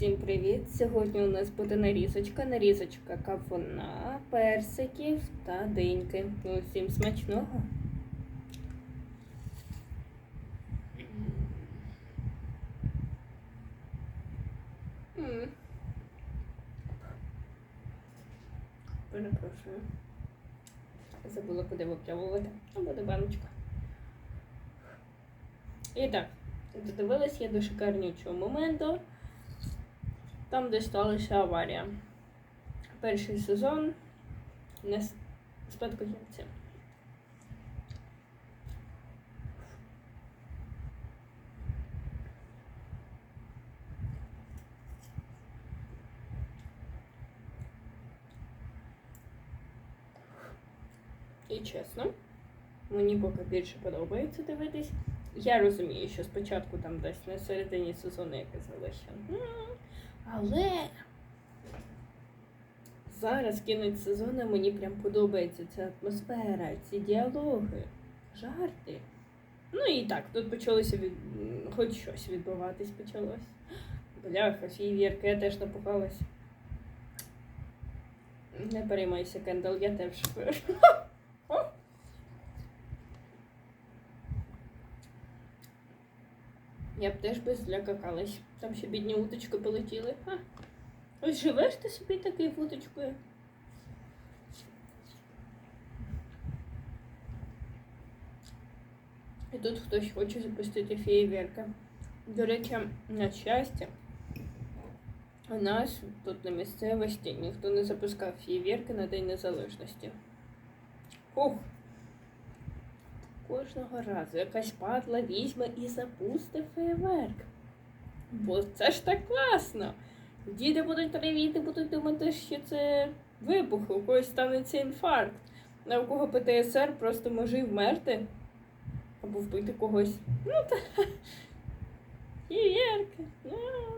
Усім привіт! Сьогодні у нас буде нарізочка, нарізочка кавуна, персиків та диньки. Усім смачного. М. Перепрошую. Забула, куди випльовувати. А буде баночка. І так, додивилась я до шикарнючого моменту. Там, де сталася аварія. Перший сезон не с- спадкоємця. І чесно, мені поки більше подобається дивитись. Я розумію, що спочатку там десь на середині сезону я казала, що «М, але зараз кінець сезону мені прям подобається ця атмосфера, ці діалоги, жарти. Ну і так, тут почалося від... хоч щось відбуватись почалось. Бляха, фійвірки, я теж напугалась. Не переймайся, Кендал, я теж. Я б теж би злякакалась. Там ще бідні уточки полетіли. А, ось живеш ти собі такою вудочкою. І тут хтось хоче запустити феєверка. До речі, на щастя, у нас тут на місцевості ніхто не запускав феєверки на День Незалежності. Ух! Кожного разу якась падла візьме і запустить фейерверк. Бо це ж так класно. Діти будуть привіти, будуть думати, що це вибух, у когось станеться інфаркт. А у кого ПТСР просто може вмерти. Або вбити когось. Ну та фейерверки. Ну.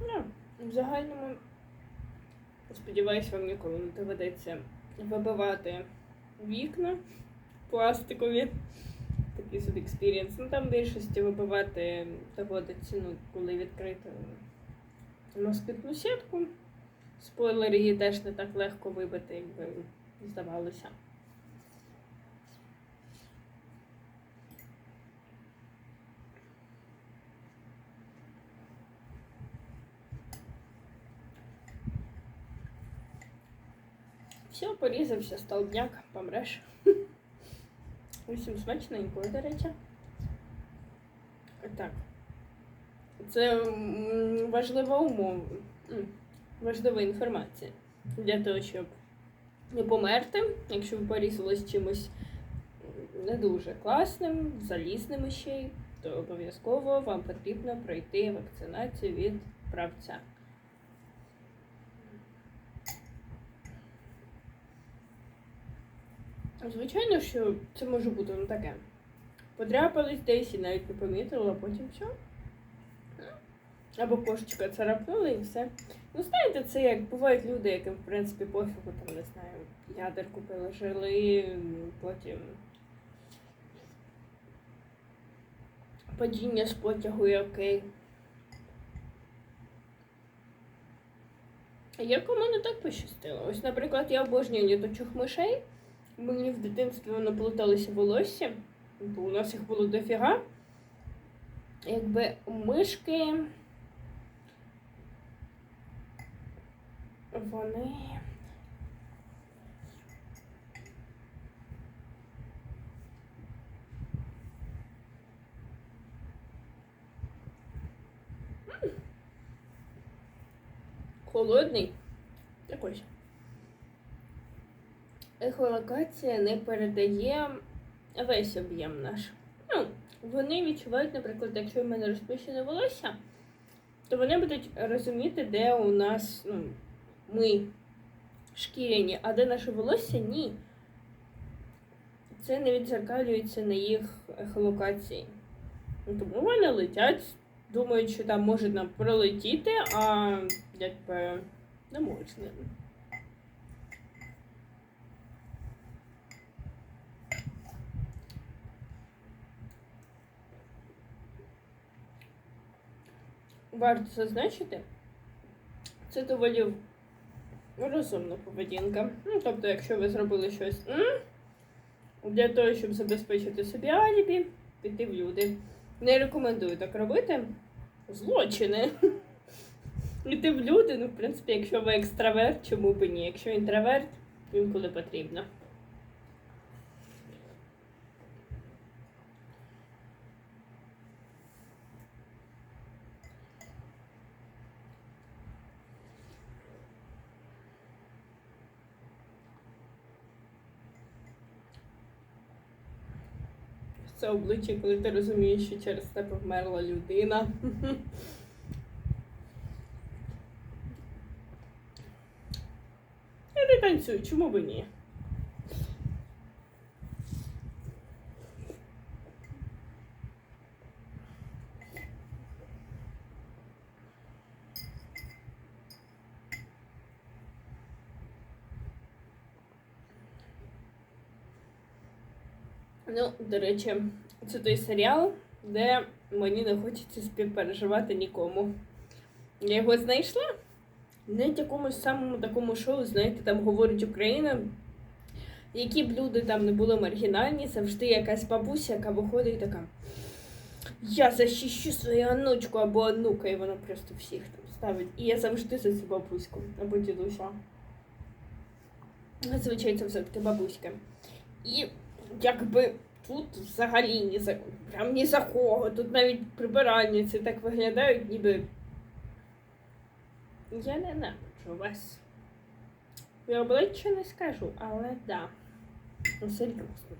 Ну, в загальному, сподіваюсь, вам ніколи не доведеться вибивати вікна пластикові. Такий собі експірієнс. Ну там в більшості вибивати доводиться, ну, коли відкрити москітну сітку. Спойлер її теж не так легко вибити, якби здавалося. Все, порізався столбняк, помреш. Усім смачненькою, до речі. Так. Це важлива умова. Важлива інформація. Для того, щоб не померти, якщо ви порізались чимось не дуже класним, залізним ще й, то обов'язково вам потрібно пройти вакцинацію від правця. Звичайно, що це може бути ну, таке. Подряпались десь і навіть не помітили, а потім все. Або кошечка царапнула і все. Ну, знаєте, це як бувають люди, яким, в принципі, пофігу, там, не знаю, ядерку пережили, потім падіння з потягу і окей. Як у мене так пощастило? Ось, наприклад, я обожнюю літочих мишей. Мені в дитинстві воно плуталося волосся, бо у нас їх було дофіга. Якби мишки. Вони. Холодний. Так ось. Ехолокація не передає весь об'єм наш. Ну, вони відчувають, наприклад, якщо в мене розпущене волосся, то вони будуть розуміти, де у нас ну, ми шкіряні, а де наше волосся ні. Це не відзеркалюється на їх ехолокації. Ну, Тому вони летять, думають, що там можуть нам пролетіти, а якби не можна. Варто зазначити, це доволі розумна поведінка. Ну, тобто, якщо ви зробили щось для того, щоб забезпечити собі алібі, піти в люди. Не рекомендую так робити. Злочини. Іти в люди, ну, в принципі, якщо ви екстраверт, чому б ні? Якщо інтроверт, інколи потрібно. Це обличчя, коли ти розумієш, що через тебе вмерла людина. Я не танцюю, чому б ні? Ну, до речі, це той серіал, де мені не хочеться співпереживати нікому. Я його знайшла на якомусь самому такому шоу, знаєте, там говорить Україна. Які б люди там не були маргінальні, завжди якась бабуся, яка виходить і така. Я захищу свою онучку або онука, і вона просто всіх там ставить. І я завжди за цю бабуську або дідуся. Зазвичай це все-таки бабуська. І якби тут взагалі ні за прям ні за кого. Тут навіть прибиральниці так виглядають, ніби. Я не ненавиджу вас. Я обличчя не скажу, але да. Ну, серйозно.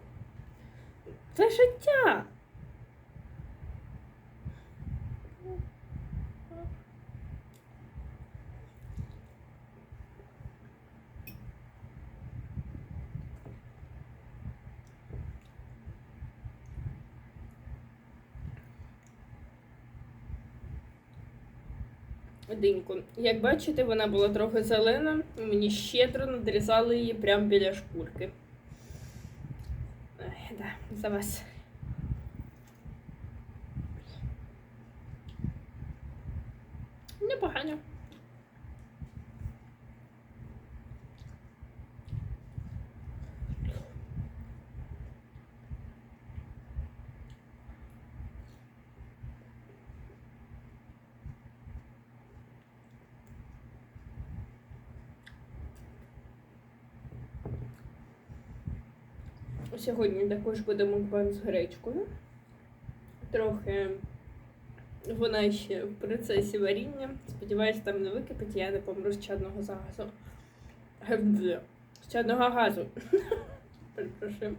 Це життя. Диньку. Як бачите, вона була трохи зелена, мені щедро надрізали її прямо біля шкурки. Ой, да, за вас. Непогано. Сьогодні також буде мукбан з гречкою. Трохи вона ще в процесі варіння. Сподіваюсь, там не википить, я не помру з чадного газу. З чадного газу. Перепрошую.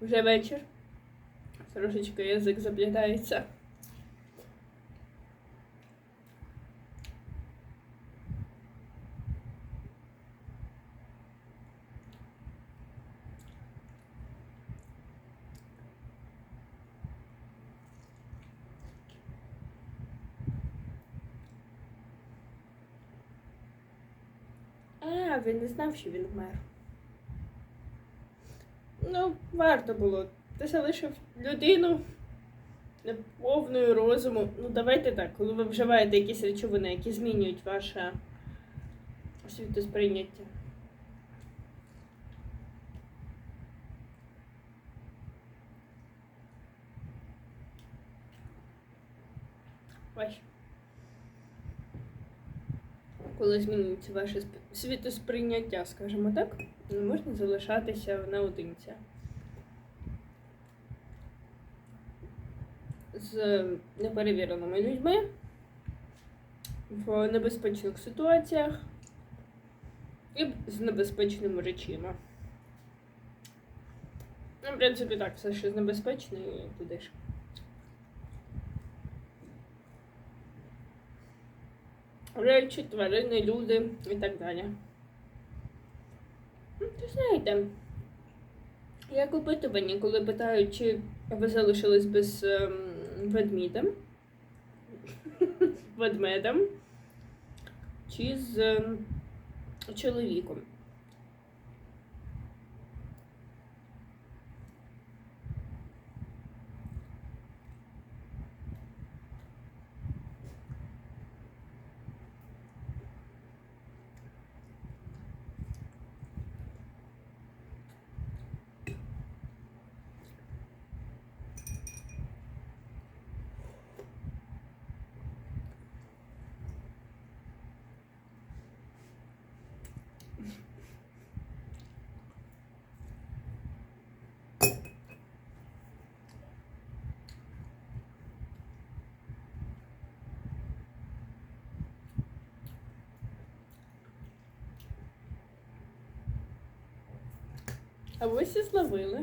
Вже вечір. Трошечки язик заплітається. А, він не знав, що він вмер. Ну, варто було. Ти залишив людину неповною розуму. Ну, давайте так, коли ви вживаєте якісь речовини, які змінюють ваше світосприйняття. Ось. Коли змінюється ваше сп- світосприйняття, скажімо так, не можна залишатися наодинці. З неперевіреними людьми в небезпечних ситуаціях і з небезпечними речима. Ну, в принципі, так, все що небезпечне і туди ж. Речі, тварини, люди і так далі. Ну, то знаєте, як опитування, коли питають, чи ви залишились без ем, ведмідем, ведмедем, чи з ем, чоловіком. А ви всі зловили.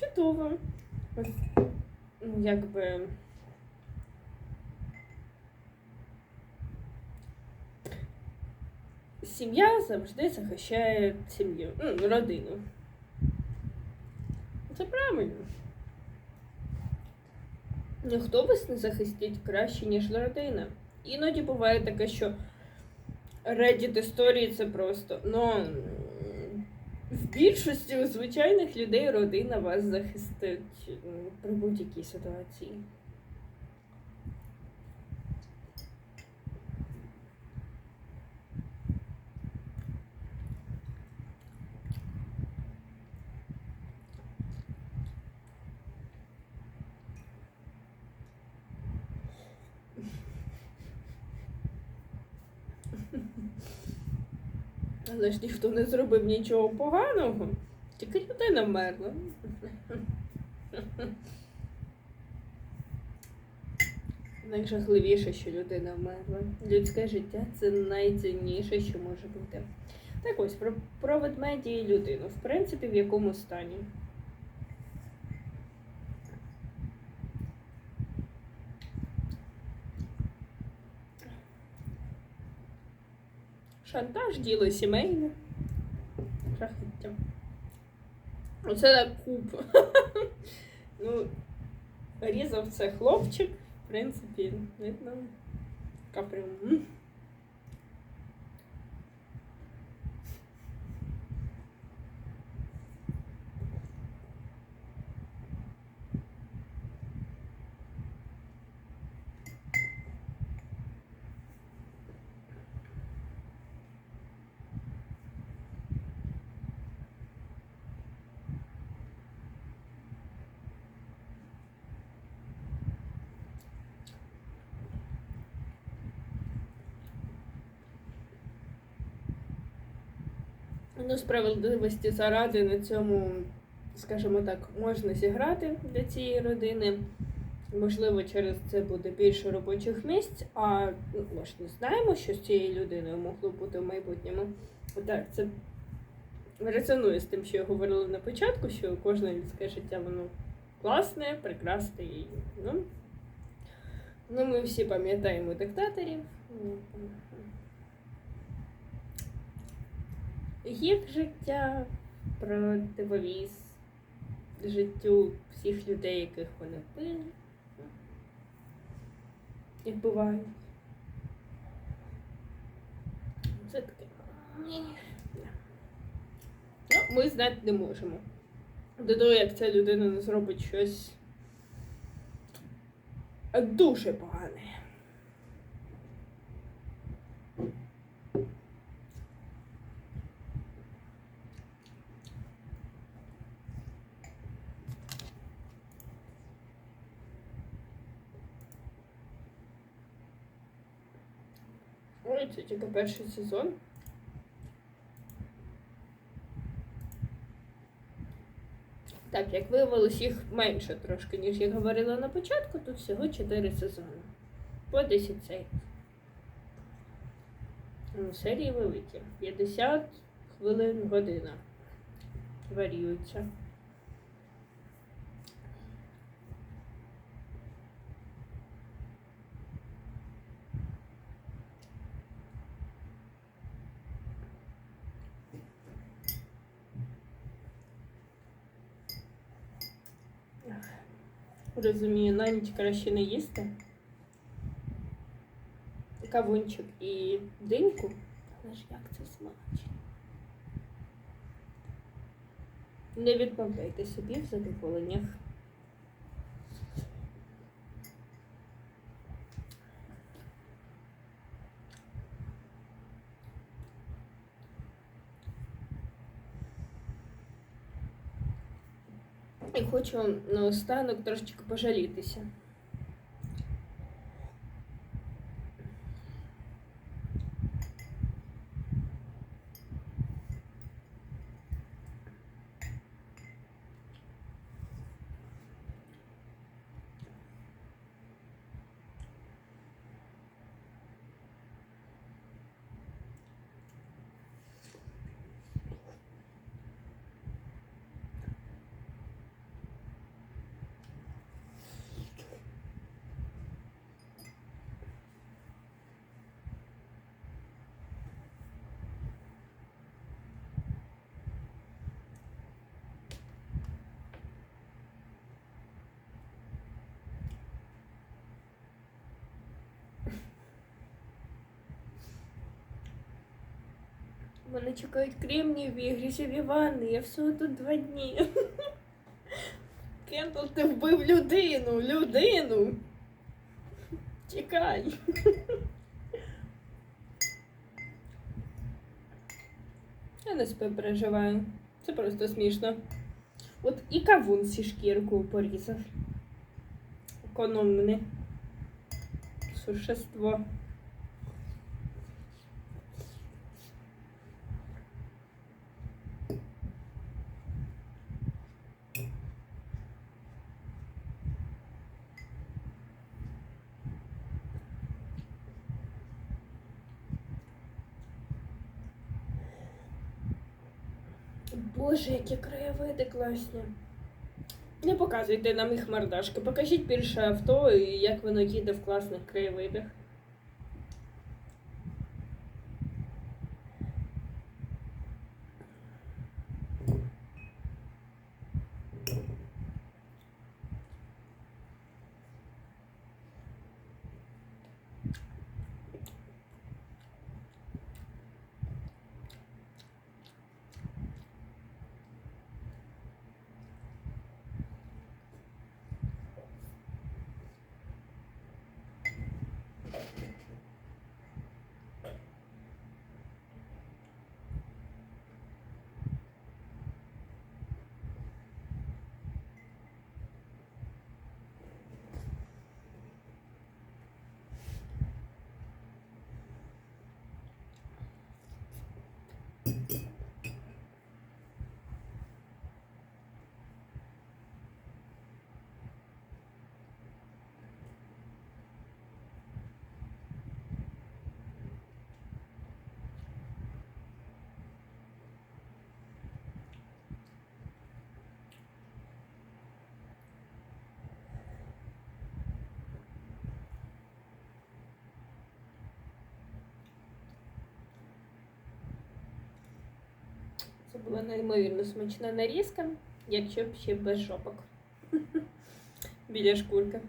Чудово. Ось, Якби. Сім'я завжди захищає сім'ю, ну, родину. Це правильно. Ніхто вас не захистить краще, ніж родина. Іноді буває таке, що Reddit історії це просто. Ну в більшості у звичайних людей родина вас захистить при будь-якій ситуації. Але ж ніхто не зробив нічого поганого, тільки людина вмерла. Найжахливіше, що людина вмерла. Людське життя це найцінніше, що може бути. Так ось про, про ведмеді і людину. В принципі, в якому стані. Шантаж, діло сімейне. Жахіття. Оце так куб. ну, різав це хлопчик, в принципі, видно. Капрям. Ну, справедливості заради на цьому, скажімо так, можна зіграти для цієї родини. Можливо, через це буде більше робочих місць, а ну, ми ж не знаємо, що з цією людиною могло бути в майбутньому. Так, це резонує з тим, що я говорила на початку, що кожне людське життя воно класне, прекрасне і ну, ну ми всі пам'ятаємо диктаторів. Їх життя противовіз життю всіх людей, яких вони вбили і вбивають. Це таке. Ну, ми знати не можемо. До того, як ця людина не зробить щось дуже погане. Це тільки перший сезон. Так, як виявилось, їх менше трошки, ніж я говорила на початку, тут всього 4 сезони. По 10 серій. Ну, серії великі. 50 хвилин година. Варіюються. Розумію, на ніч краще не їсти. Кавунчик і диньку. Але ж як це смачно. Не відмовляйте собі в задоволеннях. І хочу наостанок трошечки пожалітися. Мене чекають кремнієві грізові ванни. Я всього тут два дні. Кендал, ти вбив людину, людину. Тікай. Я не себе переживаю. Це просто смішно. От і кавун зі шкірку порізав. Економне. Сушество. Боже, які краєвиди класні. Не показуйте нам їх мордашки. Покажіть більше авто і як воно їде в класних краєвидах. Це була неймовірно смачна нарізка, якщо б ще без жопок. Біля шкурки.